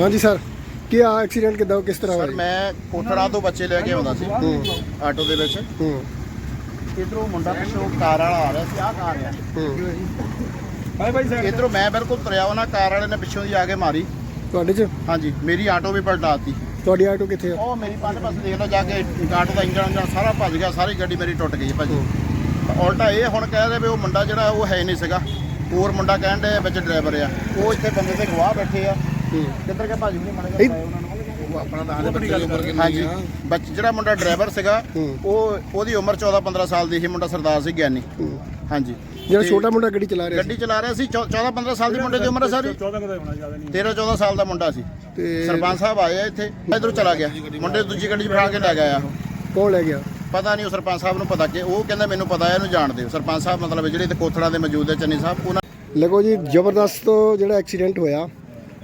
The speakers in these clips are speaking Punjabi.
ਹਾਂਜੀ ਸਰ ਕੀ ਆ ਐਕਸੀਡੈਂਟ ਕਿੱਦਾਂ ਕਿਸ ਤਰ੍ਹਾਂ ਸਰ ਹੋਇਆ? ਮੈਂ ਕੋਠੜਾ ਤੋਂ ਬੱਚੇ ਲੈ ਕੇ ਆਉਂਦਾ ਸੀ ਹੂੰ। ਆਟੋ ਦੇ ਵਿੱਚ। ਹੂੰ। ਇਧਰੋਂ ਮੁੰਡਾ ਪਿੱਛੋਂ ਕਾਰ ਵਾਲਾ ਆ ਰਿਹਾ ਸੀ ਆਹ ਕਾਰ ਆ। ਹੂੰ। ਭਾਈ ਭਾਈ ਸਾਈਡ ਇਧਰੋਂ ਮੈਂ ਬਿਲਕੁਲ ਤੁਰਿਆ ਉਹਨਾਂ ਕਾਰ ਵਾਲੇ ਨੇ ਪਿੱਛੋਂ ਦੀ ਆ ਕੇ ਮਾਰੀ। ਤੁਹਾਡੇ ਚ? ਹਾਂਜੀ ਮੇਰੀ ਆਟੋ ਵੀ ਪਲਟਾਤੀ ਤੁਹਾਡੀ ਆਟੋ ਕਿੱਥੇ ਆ? ਉਹ ਮੇਰੀ ਪੰਜ ਪਾਸੇ ਦੇਖ ਲਓ ਜਾ ਕੇ ਆਟੋ ਦਾ ਇੰਜਣ ਇੰਜਣ ਸਾਰਾ ਭੱਜ ਗਿਆ ਸਾਰੀ ਗੱਡੀ ਮੇਰੀ ਟੁੱਟ ਗਈ ਭਾਜੀ। ਤਾਂ ਉਲਟਾ ਇਹ ਹੁਣ ਕਹਿ ਰਹੇ ਵੀ ਉਹ ਮੁੰਡਾ ਜਿਹੜਾ ਉਹ ਹੈ ਨਹੀਂ ਸੀਗਾ। ਹੋਰ ਮੁੰਡਾ ਕਹਿਣ ਦੇ ਵਿੱਚ ਡਰਾਈਵਰ ਆ। ਉਹ ਇੱਥੇ ਬੰਦੇ ਤੇ ਗਵਾਹ ਬੈਠੇ ਆ। ਕਿੱਧਰ ਕੇ ਭਾਜੀ ਨਹੀਂ ਮਣੇ ਉਹਨਾਂ ਨੂੰ ਉਹ ਆਪਣਾ ਤਾਂ ਬੱਚੇ ਦੀ ਉਮਰ ਕਿੰਨੀ ਹਾਂਜੀ। ਬੱਚ ਜਿਹੜਾ ਮੁੰਡਾ ਡਰਾਈਵਰ ਸੀਗਾ ਹੂੰ। ਉਹ ਉਹਦੀ ਉਮਰ 14 15 ਸਾਲ ਦੀ ਸੀ ਮੁੰਡਾ ਸਰਦਾਰ ਸੀ ਗਿਆਨੀ। ਹੂੰ। ਹਾਂਜੀ। ਜਿਹੜਾ ਤੇ ਛੋਟਾ ਮੁੰਡਾ ਗੱਡੀ ਚਲਾ ਰਿਹਾ ਗੱਡੀ ਚਲਾ ਰਿਹਾ ਸੀ 14 15 ਸਾਲ ਦੀ ਮੁੰਡੇ ਦੀ ਉਮਰ ਹੈ ਸਾਰੀ। 14 ਕਦਾ ਹੋਣਾ ਜ਼ਿਆਦਾ ਨਹੀਂ। 13 14 ਸਾਲ ਦਾ ਮੁੰਡਾ ਸੀ। ਤੇ ਸਰਪੰਚ ਸਾਹਿਬ ਆਏ ਆ ਇੱਥੇ ਇਧਰੋਂ ਚਲਾ ਗਿਆ। ਮੁੰਡੇ ਦੂਜੀ ਗੱਡੀ 'ਚ ਬਿਠਾ ਕੇ ਲੈ ਗਿਆ ਕੌਣ ਲੈ ਗਿਆ? ਪਤਾ ਨਹੀਂ ਉਹ ਸਰਪੰਚ ਸਾਹਿਬ ਨੂੰ ਪਤਾ ਕਿ ਉਹ ਕਹਿੰਦਾ ਮੈਨੂੰ ਪਤਾ ਹੈ ਇਹਨੂੰ ਜਾਣਦੇ ਹੋ। ਸਰਪੰਚ ਸਾਹਿਬ ਮਤਲਬ ਜਿਹੜੇ ਤੇ ਕੋਥੜਾ ਦੇ ਮੌਜੂਦ ਹੈ ਚੰਨੀ ਸਾਹਿਬ ਉਹਨਾਂ ਲਗੋ ਜੀ ਜ਼ਬਰਦਸਤ ਜਿਹੜਾ ਐਕਸੀਡੈਂਟ ਹੋਇਆ,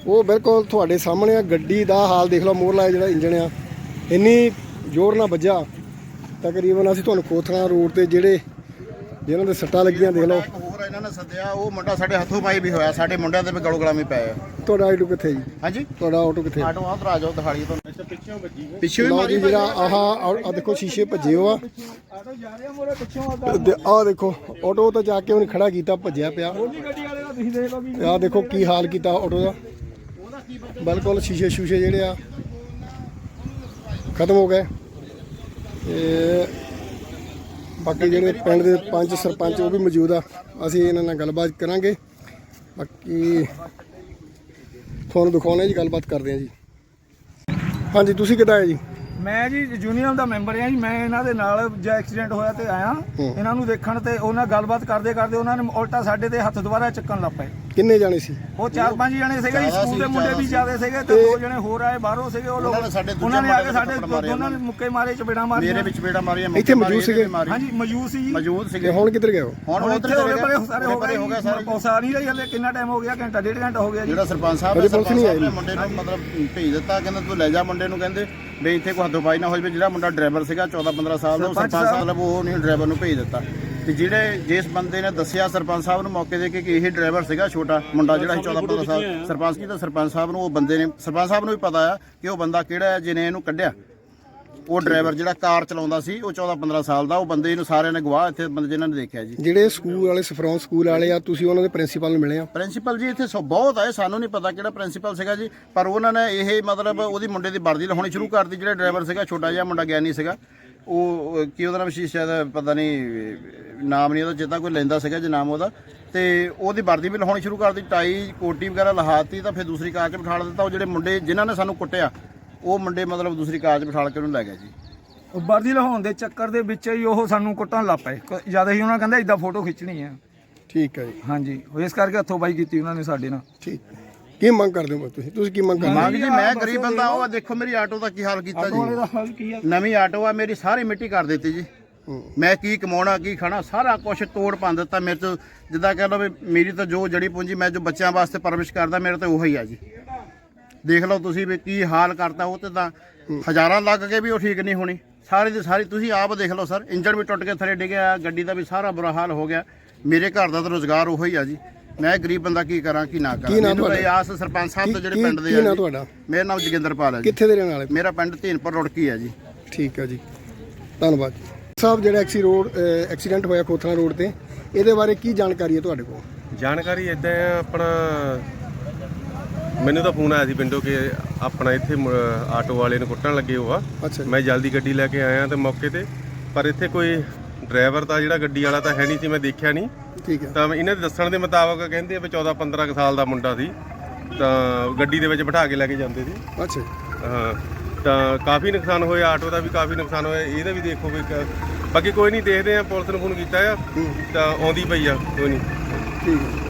ਉਹ ਬਿਲਕੁਲ ਤੁਹਾਡੇ ਸਾਹਮਣੇ ਆ, ਗੱਡੀ ਦਾ ਹਾਲ ਦੇਖ ਲਓ ਮੋਰਲਾ ਜਿਹੜਾ ਇੰਜਣ ਆ, ਇੰਨੀ ਜ਼ੋਰ ਨਾਲ ਵੱਜਾ ਤਕਰੀਬਨ ਅਸੀਂ ਤੁਹਾਨੂੰ ਕੋਥਰਾ ਰੋਡ ਤੇ ਜਿਹੜੇ, ਜਿਹਨਾਂ ਦੇ ਸੱਟਾਂ ਲੱਗੀਆਂ, ਦੇਖ ਲਓ। ਨੇ ਸੱਦਿਆ ਉਹ ਮੁੰਡਾ ਸਾਡੇ ਹੱਥੋਂ ਪਾਈ ਵੀ ਹੋਇਆ ਸਾਡੇ ਮੁੰਡਿਆਂ ਦੇ ਵੀ ਗਲੋ ਗਲਾਮੀ ਪਏ ਆ। ਤੁਹਾਡਾ ਆਟੋ ਕਿੱਥੇ ਜੀ? ਹਾਂਜੀ? ਤੁਹਾਡਾ ਆਟੋ ਕਿੱਥੇ? ਆਟੋ ਆਦਰ ਆ ਜਾਓ ਦਿਖਾੜੀ ਤੁਹਾਨੂੰ। ਪਿੱਛੋਂ ਵੱਜੀ ਪਿੱਛੇ ਵੀ ਲਓ ਮਾਰੀ ਜਿਹੜਾ ਆਹ ਆ ਦੇਖੋ ਸ਼ੀਸ਼ੇ ਭੱਜੇ ਹੋ ਆ। ਆਟੋ ਜਾ ਰਿਹਾ ਮੋਰੇ ਪਿੱਛੋਂ ਆਦਾ ਤੇ ਆਹ ਦੇਖੋ ਆਟੋ ਤਾਂ ਜਾ ਕੇ ਉਹਨੇ ਖੜਾ ਕੀਤਾ ਭੱਜਿਆ ਪਿਆ। ਉਹਦੀ ਗੱਡੀ ਵਾਲੇ ਦਾ ਤੁਸੀਂ ਦੇਖ ਲਓ ਵੀ ਆਹ ਦੇਖੋ ਕੀ ਹਾਲ ਕੀਤਾ ਆਟੋ ਦਾ। ਬਿਲਕੁਲ ਸ਼ੀਸ਼ੇ ਸ਼ੂਸ਼ੇ ਜਿਹੜੇ ਆ ਖਤਮ ਹੋ ਗਏ। ਤੇ ਬਾਕੀ ਜਿਹੜੇ ਪਿੰਡ ਦੇ ਪੰਜ ਸਰਪੰਚ ਉਹ ਵੀ ਮੌਜੂਦ ਆ ਅਸੀਂ ਇਹਨਾਂ ਨਾਲ ਗੱਲਬਾਤ ਕਰਾਂਗੇ। ਬਾਕੀ ਤੁਹਾਨੂੰ ਦਿਖਾਉਣੇ ਜੀ ਗੱਲਬਾਤ ਕਰਦੇ ਆ ਜੀ। ਹਾਂਜੀ ਤੁਸੀਂ ਕਿੱਦਾਂ ਆਏ ਜੀ? ਮੈਂ ਜੀ ਯੂਨੀਅਨ ਦਾ ਮੈਂਬਰ ਆ ਜੀ ਮੈਂ ਇਹਨਾਂ ਦੇ ਨਾਲ ਜੇ ਐਕਸੀਡੈਂਟ ਹੋਇਆ ਤੇ ਆਇਆ। ਇਹਨਾਂ ਨੂੰ ਦੇਖਣ ਤੇ ਉਹਨਾਂ ਗੱਲਬਾਤ ਕਰਦੇ ਕਰਦੇ ਉਹਨਾਂ ਨੇ ਉਲਟਾ ਸਾਡੇ ਤੇ ਹੱਥ ਦੁਬਾਰਾ ਚੱਕਣ ਲੱਗ ਪਏ। ਕਿੰਨੇ ਜਾਣੇ ਸੀ? ਉਹ ਚਾਰ ਪੰਜ ਜਣੇ ਸੀਗੇ ਜੀ ਸਕੂਲ ਦੇ ਮੁੰਡੇ ਵੀ ਜ਼ਿਆਦਾ ਸੀਗੇ ਤੇ ਦੋ ਜਣੇ ਹੋਰ ਆਏ ਬਾਹਰੋਂ ਸੀਗੇ ਉਹ ਲੋਕ। ਉਹਨਾਂ ਨੇ ਆ ਕੇ ਸਾਡੇ ਦੋਨਾਂ ਨੇ ਮੁੱਕੇ ਮਾਰੇ ਚਪੇੜਾਂ ਮਾਰੀਆਂ। ਮੇਰੇ ਵਿੱਚ ਬੇੜਾ ਮਾਰੀਆਂ ਇੱਥੇ ਮੌਜੂਦ ਸੀਗੇ? ਹਾਂਜੀ ਮੌਜੂਦ ਸੀ ਜੀ। ਮੌਜੂਦ ਸੀਗੇ। ਹੁਣ ਕਿੱਧਰ ਗਏ ਹੋ ਹੁਣ ਉਧਰ ਚਲੇ ਗਏ ਸਾਰੇ ਹੋ ਗਏ ਹੋ ਗਿਆ ਸਾਰੇ। ਪੌਸਾ ਨਹੀਂ ਰਹੀ ਹਲੇ ਕਿੰਨਾ ਟਾਈਮ ਹੋ ਗਿਆ ਘੰਟਾ ਡੇਢ ਘੰਟਾ ਹੋ ਗਿਆ ਜੀ। ਜਿਹੜਾ ਸਰਪੰਚ ਸਾਹਿਬ ਸਰਪੰਚ ਸਾਹਿਬ ਨੇ। ਮੁੰਡੇ ਨੂੰ ਮਤਲਬ ਭੇਜ ਦਿੱਤਾ ਕਹਿੰਦਾ ਤੂੰ ਲੈ ਜਾ ਮੁੰਡੇ ਨੂੰ ਕਹਿੰਦੇ ਵੀ ਇੱਥੇ ਕੋਈ ਹੱਥੋਂ ਨਾ ਹੋ ਜਾਵੇ ਜਿਹੜਾ ਮੁੰਡਾ ਡਰਾਈਵਰ ਸੀਗਾ 14 15 ਸਾਲ ਦਾ ਉਹ ਸਰਪੰਚ ਸਰਪੰਚ ਸਾਹਿਬ- ਮਤਲਬ ਉਹ ਨਹੀਂ ਡਰਾਈਵਰ ਨੂੰ ਭੇਜ ਦਿੱਤਾ। ਤੇ ਜਿਹੜੇ ਜਿਸ ਬੰਦੇ ਨੇ ਦੱਸਿਆ ਸਰਪੰਚ ਸਾਹਿਬ ਨੂੰ ਮੌਕੇ ਦੇ ਕੇ ਕਿ ਇਹ ਡਰਾਈਵਰ ਸੀਗਾ ਛੋਟਾ ਮੁੰਡਾ ਜਿਹੜਾ ਸੀ 14 15 ਸਾਲ, ਸਰਪੰਚ ਜੀ ਤਾਂ ਸਰਪੰਚ ਸਾਹਿਬ ਨੂੰ ਉਹ ਬੰਦੇ ਨੇ, ਸਰਪੰਚ ਸਾਹਿਬ ਨੂੰ ਵੀ ਪਤਾ ਆ ਕਿ ਉਹ ਬੰਦਾ ਕਿਹੜਾ ਹੈ, ਜਿਹਨੇ ਇਹਨੂੰ ਕੱਢਿਆ। ਉਹ ਡਰਾਈਵਰ ਜਿਹੜਾ ਕਾਰ ਚਲਾਉਂਦਾ ਸੀ ਉਹ 14 15 ਸਾਲ ਦਾ ਉਹ ਬੰਦੇ ਨੂੰ ਸਾਰਿਆਂ ਨੇ ਗਵਾਹ ਇੱਥੇ ਬੰਦੇ ਜਿਨ੍ਹਾਂ ਨੇ ਦੇਖਿਆ ਜੀ। ਜਿਹੜੇ ਸਕੂਲ ਵਾਲੇ ਸਫਰੌਨ ਸਕੂਲ ਵਾਲੇ ਆ ਤੁਸੀਂ ਉਹਨਾਂ ਦੇ ਪ੍ਰਿੰਸੀਪਲ ਨੂੰ ਮਿਲੇ ਆ ਪ੍ਰਿੰਸੀਪਲ ਜੀ ਇੱਥੇ ਸੋ ਬਹੁਤ ਆਏ ਸਾਨੂੰ ਨਹੀਂ ਪਤਾ ਕਿਹੜਾ ਪ੍ਰਿੰਸੀਪਲ ਸੀਗਾ ਜੀ ਪਰ ਉਹਨਾਂ ਨੇ ਇਹ ਮਤਲਬ ਉਹਦੀ ਮੁੰਡੇ ਦੀ ਵਰਦੀ ਲਾਉਣੀ ਸ਼ੁਰੂ ਕਰਤੀ ਜਿਹੜਾ ਡਰਾਈਵਰ ਸੀਗਾ ਛੋਟਾ ਜਿਹਾ ਮੁੰਡਾ ਗਿਆਨੀ ਸੀਗਾ। ਉਹ ਕੀ ਉਹਦਾ ਨਾਮ ਸੀ ਸ਼ਾਇਦ ਪਤਾ ਨਹੀਂ ਨਾਮ ਨਹੀਂ ਉਹਦਾ ਜਿੱਦਾਂ ਕੋਈ ਲੈਂਦਾ ਸੀਗਾ ਜੇ ਨਾਮ ਉਹਦਾ। ਤੇ ਉਹਦੀ ਵਰਦੀ ਵੀ ਲਾਉਣੀ ਸ਼ੁਰੂ ਕਰਤੀ ਟਾਈ ਕੋਟੀ ਵਗੈਰਾ ਲਹਾਤੀ ਤਾਂ ਫਿਰ ਦੂਸਰੀ ਕਾਰ 'ਚ ਬਿਠਾ ਦਿੱਤਾ ਉਹ ਜਿਹੜੇ ਮੁੰਡੇ ਜਿਨ੍ਹਾਂ ਨੇ ਸਾਨੂੰ ਕੁੱਟਿਆ ਉਹ ਮੁੰਡੇ ਮਤਲਬ ਦੂਸਰੀ ਕਾਰ 'ਚ ਬਿਠਾ ਕੇ ਉਹਨੂੰ ਲੈ ਗਿਆ ਜੀ ਵਰਦੀ ਲਹਾਉਣ ਦੇ ਚੱਕਰ ਦੇ ਵਿੱਚ ਹੀ ਉਹ ਸਾਨੂੰ ਕੁੱਟਣ ਲੱਗ ਪਏ। ਜ਼ਿਆਦਾ ਹੀ ਉਹਨਾਂ ਕਹਿੰਦਾ ਇਦਾਂ ਫੋਟੋ ਖਿੱਚਣੀ ਆ। ਠੀਕ ਹੈ ਜੀ। ਹਾਂਜੀ। ਉਹ ਇਸ ਕਰਕੇ ਹੱਥੋਂ ਬਾਈ ਕੀਤੀ ਉਹਨਾਂ ਨੇ ਸਾਡੇ ਨਾਲ। ਠੀਕ। ਕੀ ਮੰਗ ਕਰਦੇ ਹੋ ਤੁਸੀਂ? ਤੁਸੀਂ ਕੀ ਮੰਗ ਕਰਦੇ ਹੋ? ਮੰਗ ਜੀ ਮੈਂ ਗਰੀਬ ਬੰਦਾ ਉਹ ਦੇਖੋ ਮੇਰੀ ਆਟੋ ਦਾ ਕੀ ਹਾਲ ਕੀਤਾ ਜੀ। ਦਾ ਹਾਲ ਕੀ ਆ? ਨਵੀਂ ਆਟੋ ਆ ਮੇਰੀ ਸਾਰੀ ਮਿੱਟੀ ਕਰ ਦਿੱਤੀ ਜੀ। ਹੂੰ। ਮੈਂ ਕੀ ਕਮਾਉਣਾ ਕੀ ਖਾਣਾ ਸਾਰਾ ਕੁਝ ਤੋੜ ਭੰਨ ਦਿੱਤਾ ਮੇਰੇ ਤੋਂ। ਜਿੱਦਾਂ ਕਹਿ ਲਓ ਵੀ ਮੇਰੀ ਤਾਂ ਜੋ ਜੜੀ ਪੂੰਜੀ ਮੈਂ ਜੋ ਬੱਚਿਆਂ ਵਾਸਤੇ ਪਰਵਿਸ਼ ਕਰਦਾ ਮੇਰੇ ਤਾਂ ਉਹੀ ਆ ਜੀ। ਦੇਖ ਲਓ ਤੁਸੀਂ ਵੀ ਕੀ ਹਾਲ ਕਰਤਾ ਉਹ ਤੇ ਤਾਂ ਹਜ਼ਾਰਾਂ ਲੱਗ ਕੇ ਵੀ ਉਹ ਠੀਕ ਨਹੀਂ ਹੋਣੀ। ਸਾਰੀ ਦੀ ਸਾਰੀ ਤੁਸੀਂ ਆਪ ਦੇਖ ਲਓ ਸਰ ਇੰਜਣ ਵੀ ਟੁੱਟ ਕੇ ਥੱਲੇ ਡਿੱਗਿਆ ਗੱਡੀ ਦਾ ਵੀ ਸਾਰਾ ਬੁਰਾ ਹਾਲ ਹੋ ਗਿਆ। ਮੇਰੇ ਘਰ ਦਾ ਤਾਂ ਰੋਜ਼ਗਾਰ ਉਹੀ ਆ ਜੀ। ਮੈਂ ਗਰੀਬ ਬੰਦਾ ਕੀ ਕਰਾਂ ਕੀ ਨਾ ਕਰਾਂ? ਕੀ ਨਾਂ ਮੈਨੂੰ? ਇਹ ਆਸ ਸਰਪੰਚ ਸਾਹਿਬ ਤੋਂ ਜਿਹੜੇ ਕੀ- ਪਿੰਡ ਦੇ ਕੀ ਆ ਨਾਂ ਜੀ। ਤੁਹਾਡਾ? ਮੇਰਾ ਨਾਮ ਜੋਗਿੰਦਰਪਾਲ ਹੈ ਜੀ। ਕਿੱਥੇ ਦੇ ਰਹਿਣ ਵਾਲੇ? ਮੇਰਾ ਪਿੰਡ ਧੀਨਪੁਰ ਰੁੜਕੀ ਹੈ ਜੀ। ਠੀਕ ਹੈ ਜੀ। ਧੰਨਵਾਦ ਸਾਹਿਬ ਜਿਹੜਾ ਐਕਸੀ ਰੋਡ ਐਕਸੀਡੈਂਟ ਹੋਇਆ ਕੋਥਰਾ ਰੋਡ ਤੇ ਇਹਦੇ ਬਾਰੇ ਕੀ ਜਾਣਕਾਰੀ ਹੈ ਤੁਹਾਡੇ ਕੋਲ? ਜਾਣਕਾਰੀ ਇਦਾਂ ਆਪਣਾ ਮੈਨੂੰ ਤਾਂ ਫੋਨ ਆਇਆ ਸੀ ਪਿੰਡੋਂ ਕਿ ਆਪਣਾ ਇੱਥੇ ਮ- ਆਟੋ ਵਾਲੇ ਨੂੰ ਕੁੱਟਣ ਲੱਗੇ ਹੋ ਆ। ਅੱਛਾ ਜੀ। ਮੈਂ ਜਲਦੀ ਗੱਡੀ ਲੈ ਕੇ ਆਇਆ ਤੇ ਮੌਕੇ ਤੇ ਪਰ ਇੱਥੇ ਕੋਈ ਡਰਾਈਵਰ ਤਾਂ ਜਿਹੜਾ ਗੱਡੀ ਵਾਲਾ ਤਾਂ ਹੈ ਨਹੀਂ ਸੀ ਮੈਂ ਦੇਖਿਆ ਨਹੀਂ। ਠੀਕ ਹੈ। ਤਾਂ ਇਹਨਾਂ ਦੇ ਦੱਸਣ ਦੇ ਮੁਤਾਬਕ ਕਹਿੰਦੇ ਆ ਵੀ 14 15 ਕੁ ਸਾਲ ਦਾ ਮੁੰਡਾ ਸੀ ਤਾਂ ਗੱਡੀ ਦੇ ਵਿੱਚ ਬਿਠਾ ਕੇ ਲੈ ਕੇ ਜਾਂਦੇ ਸੀ। ਅੱਛਾ ਜੀ। ਹਾਂ ਤਾਂ ਕਾਫੀ ਨੁਕਸਾਨ ਹੋਇਆ ਆਟੋ ਦਾ ਵੀ ਕਾਫੀ ਨੁਕਸਾਨ ਹੋਇਆ ਇਹਦਾ ਵੀ ਦੇਖੋ ਵੀ ਕ- ਬਾਕੀ ਕੋਈ ਨਹੀਂ ਦੇਖਦੇ ਆ ਪੁਲਿਸ ਨੂੰ ਫੋਨ ਕੀਤਾ ਆ ਤਾਂ ਆਉਂਦੀ ਪਈ ਆ ਕੋਈ ਨਹੀਂ। ਠੀਕ ਹੈ।